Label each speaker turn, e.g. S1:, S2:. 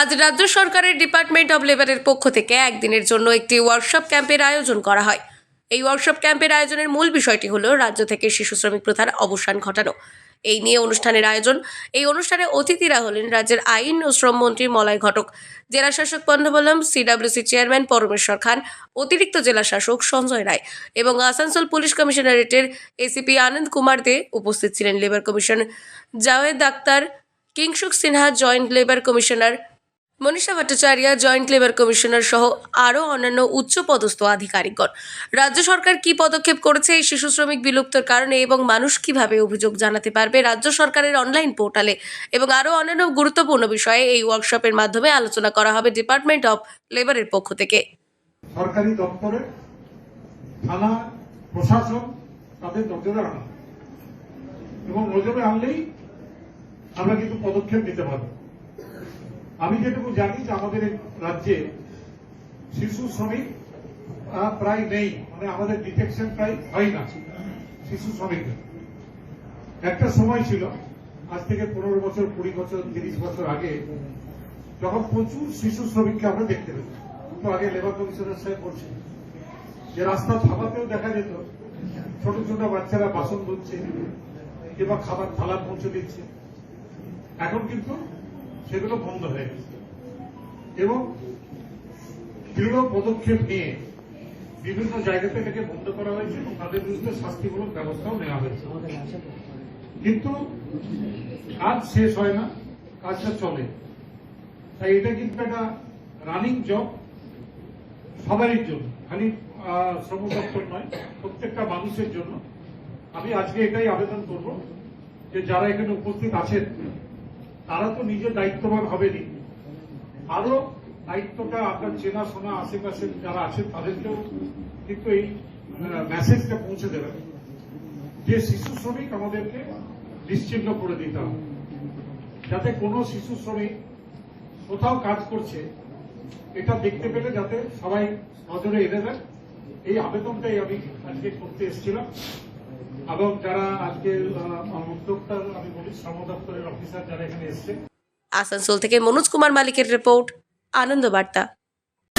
S1: আজ রাজ্য সরকারের ডিপার্টমেন্ট অব লেবারের পক্ষ থেকে একদিনের জন্য একটি ওয়ার্কশপ ক্যাম্পের আয়োজন করা হয়। এই ওয়ার্কশপ ক্যাম্পের আয়োজনের মূল বিষয়টি হলো রাজ্য থেকে শিশু শ্রমিক প্রথার অবসান ঘটানো। এই নিয়ে অনুষ্ঠানের আয়োজন। এই অনুষ্ঠানে অতিথিরা হলেন রাজ্যের আইন ও শ্রম মন্ত্রী মলয় ঘটক, জেলা শাসক পন্নবলম সিডাব্লিউসি চেয়ারম্যান পরমেশ্বর খান, অতিরিক্ত জেলা শাসক সঞ্জয় রায় এবং আসানসোল পুলিশ কমিশনারেটের এসিপি আনন্দ কুমার দে উপস্থিত ছিলেন। Labour commission Javed Akhtar, Kingshuk Sinha, joint labour commissioner Manisha Bhattacharya joint labour commissioner সহ আরও অন্যান্য উচ্চপদস্থ আধিকারিকগণ। রাজ্য সরকার কি পদক্ষেপ করেছে এই শিশু শ্রমিক বিলুপ্তর কারণে এবং মানুষ কীভাবে অভিযোগ জানাতে পারবে রাজ্য সরকারের অনলাইন পোর্টালে? এবং আরও অন্যান্য গুরুত্বপূর্ণ বিষয়ে এই ওয়ার্কশপের মাধ্যমে আলোচনা করা হবে ডিপার্টমেন্ট অফ লেবারের পক্ষ থেকে।
S2: সরকারি দপ্তরে থানা প্রশাসন তাদের নজরে আনা। এবং নজরে আনলেই আমরা কিন্তু পদক্ষেপ নিতে পারব। আমি যেটুকু জানি যে আমাদের রাজ্যে শিশু শ্রমিক প্রায় নেই। মানে আমাদের ডিটেকশন প্রায় হয় না শিশু শ্রমিকদের। একটা সময় ছিল, আজ থেকে পনেরো বছর, কুড়ি বছর, তিরিশ বছর আগে, যখন প্রচুর শিশু শ্রমিককে আমরা দেখতে পেতাম। একটু আগে লেবার কমিশনার সাহেব বলছেন যে রাস্তা ছাপাতেও দেখা যেত, ছোট ছোট বাচ্চারা বাসন ধুচ্ছে, কিংবা খাবার থালা পৌঁছে দিচ্ছে। এখন কিন্তু সেগুলো বন্ধ হয়ে গেছে। এবং দৃঢ় পদক্ষেপ নিয়ে বিভিন্ন জায়গাতে এটাকে বন্ধ করা হয়েছে এবং তাদের বিরুদ্ধে শাস্তিমূলক ব্যবস্থাও নেওয়া হয়েছে। কিন্তু কাজ শেষ হয় না, কাজটা চলে। তাই এটা কিন্তু একটা রানিং জব সবারই জন্য, খালি শ্রম দপ্তর নয়, প্রত্যেকটা মানুষের জন্য। আমি আজকে এটাই আবেদন করব যে যারা এখানে উপস্থিত আছেন তারা তো নিজে দায়িত্ববান হবেনি আরও দায়িত্বটা আপনার চেনাশোনা আশেপাশে যারা আছে, তাদেরকেও কিন্তু এই মেসেজটা পৌঁছে দেবেন। যে শিশু শ্রমিক আমাদেরকে নিশ্চিহ্ন করে দিতে হবে। যাতে কোনো শিশু শ্রমিক কোথাও কাজ করছে, এটা দেখতে পেলে যাতে সবাই নজরে এনে দেয় এই আবেদনটাই আমি আজকে করতে এসেছিলাম। এবং যারা আজকে উদ্যোক্তা আমি বলি শ্রম দপ্তরের অফিসার যারা এখানে এসছে।
S1: আসানসোল থেকে মনোজ কুমার মালিকের রিপোর্ট আনন্দ বার্তা।